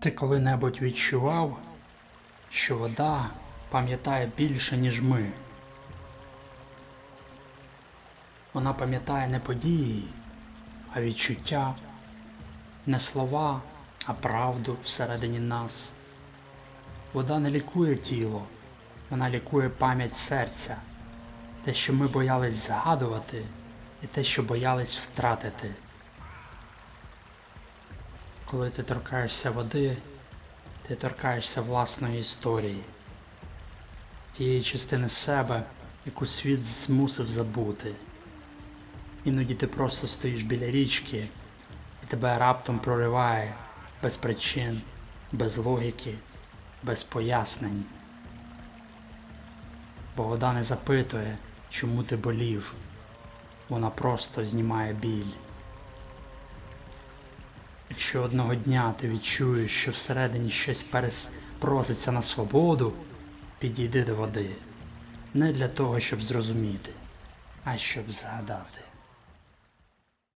Ти коли-небудь відчував, що вода пам'ятає більше, ніж ми. Вона пам'ятає не події, а відчуття, не слова, а правду всередині нас. Вода не лікує тіло, вона лікує пам'ять серця, те, що ми боялись згадувати, і те, що боялись втратити. Коли ти торкаєшся води, ти торкаєшся власної історії, тієї частини себе, яку світ змусив забути. Іноді ти просто стоїш біля річки, і тебе раптом прориває без причин, без логіки, без пояснень. Бо вода не запитує, чому ти болів, вона просто знімає біль. Якщо одного дня ти відчуєш, що всередині щось перес... проситься на свободу, підійди до води. Не для того, щоб зрозуміти, а щоб згадати.